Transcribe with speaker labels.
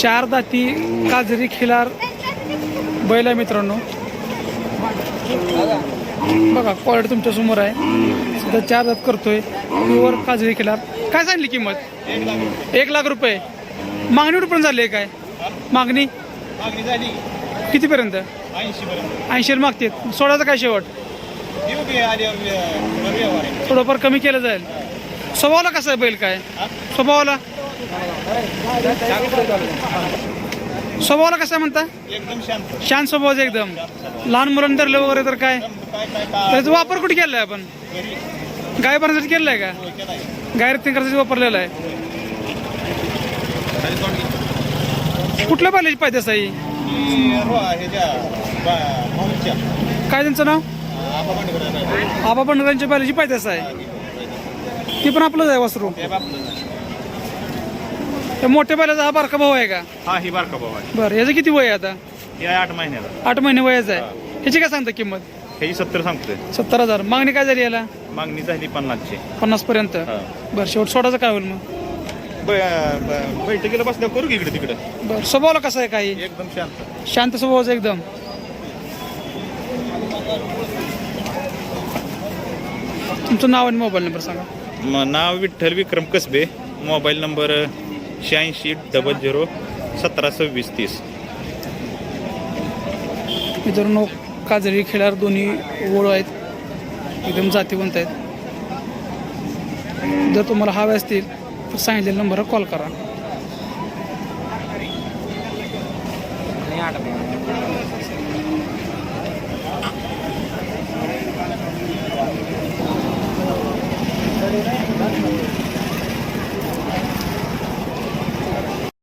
Speaker 1: चार दाती काजरी खिलार बैल आहे मित्रांनो. बघा क्वालिटी तुमच्यासमोर आहे. सध्या चार दात करतोय. प्युअर काजरी खिलार. काय सांगली किंमत? एक लाख रुपये. मागणी कुठपर्यंत झाली आहे काय? मागणी? कितीपर्यंत?
Speaker 2: ऐंशी पर्यंत
Speaker 1: ऐंशी मागते सोळाचा काय शेवट? थोडंफार कमी केलं जाईल. स्वभावाला कसं आहे बैल काय? स्वभावाला? स्वभावाला कसं म्हणता?
Speaker 2: एकदम शांत.
Speaker 1: स्वभावाचं एकदम. लहान मुलांना धरलं वगैरे तर काय? त्याचा वापर कुठे केलाय आपण? गाय बनवण्यासाठी केलाय का? गाय रत्न करण्यासाठी वापरलेला आहे. कुठल्या बैलाची पाहिजे साई? काय त्यांचं नाव?
Speaker 2: आबा पांडेकरांचं आहे.
Speaker 1: आबा पंढरांच्या बैलाची पायदास आहे ती पण आपलंच आहे वासरू. त्या मोठ्या बैलाचा हा बारका भाऊ आहे का?
Speaker 2: हा ही बारका भाऊ आहे.
Speaker 1: बरं याचं किती वय आहे आता?
Speaker 2: ही आहे आठ महिन्याला
Speaker 1: आठ महिने वयाचं आहे. ह्याची काय सांगता किंमत?
Speaker 2: ह्याची सत्तर सांगतोय.
Speaker 1: सत्तर हजार. मागणी काय झाली याला?
Speaker 2: मागणी झाली पन्नासची.
Speaker 1: पन्नास पर्यंत?
Speaker 2: हा.
Speaker 1: बरं शेवट सोडायचं काय होईल मग?
Speaker 2: ब- ब- बैठकीला बसल्यावर करू की इकडे तिकडे?
Speaker 1: बरं स्वभावाला कसं आहे काही?
Speaker 2: एकदम शांत.
Speaker 1: शांत स्वभावाचं एकदम. तुमचं नाव आणि मोबाईल नंबर सांगा.
Speaker 2: म- नाव विठ्ठल विक्रम कसबे. मोबाईल नंबर शहाऐंशी डबल झिरो सतरा सव्वीस तीस.
Speaker 1: मित्रांनो काजळी खेळार दोन्ही ओळ आहेत. एकदम जातीवंत आहेत. जर तुम्हाला हवे असतील तर सांगितलेल्या नंबरवर कॉल करा.